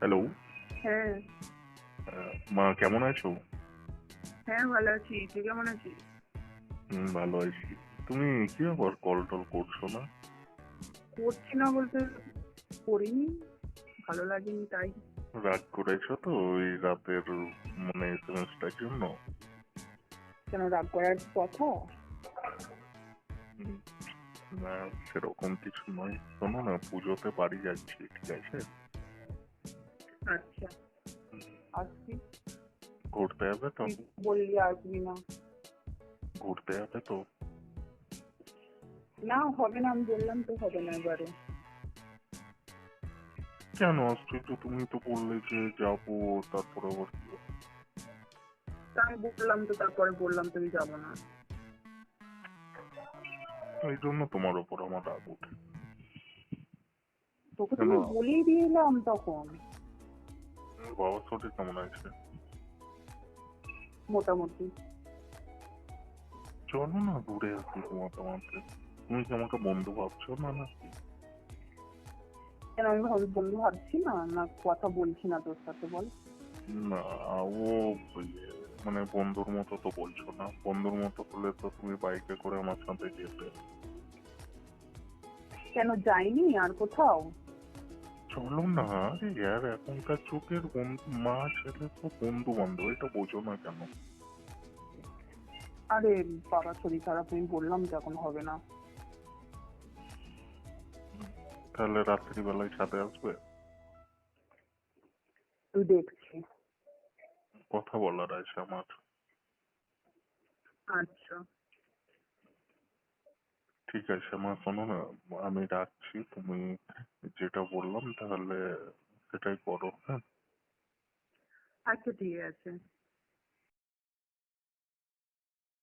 Hello হ্যাঁ। মা কেমন আছো? হ্যাঁ ভালো আছি। তুই কেমন আছিস? হুম ভালো আছি। তুমি কি আবার কল টল করছ না? করছি না বলতে করিনি। ভালো লাগেনি তাই। রাগ করেছ তো ওই রাতের মানে এসএমএসটার জন্য? কেন রাগ করার কথা? না সেরকম কিছু নয়। শোনো না পুজোতে বাড়ি যাচ্ছি ঠিক আছে? আচ্ছা। ঘুরতে যাবে তো। বললি আসবি না? ঘুরতে যাবে তো। না হবে না আমি বললাম তো হবে না এবারে। কেন আশ্চর্য তুমি তো বললে যে যাব তারপরে আবার কি আমি বললাম তো তারপরে বললাম তুমি যাব না। এই জন্য তোমার ওপর আমার রাগ ওঠে। তোকে তো? বলেই দিলাম তখন। শরীর কেমন আছে? মোটামুটি। চলো না ঘুরে আসি তোমার তোমাকে তুমি কি আমাকে বন্ধু ভাবছ না না কেন আমি ভাবি বন্ধু ভাবছি না না কথা বলছি না তোর সাথে বল। না ও ইয়ে, মানে বন্ধুর মতো তো বলছো না। বন্ধুর মতো হলে তো তুমি বাইকে করে আমার সাথে যেতে। কেন যাইনি আর কোথাও? চলো না আরে ইয়ার এখনকার বন্ধু মা ছেলে তো বন্ধু বান্ধব এটা বোঝো না কেন? আরে বাবা শরীর খারাপ আমি বললাম তো এখন হবে না। তাহলে রাত্রিবেলায় ছাদে আসবে? তুই দেখছি। কথা বলার আছে আমার। আচ্ছা। ঠিক আছে, মা, শোনো না, আমি রাখছি, তুমি যেটা বললাম তাহলে সেটাই করো হ্যাঁ? আচ্ছা ঠিক আছে।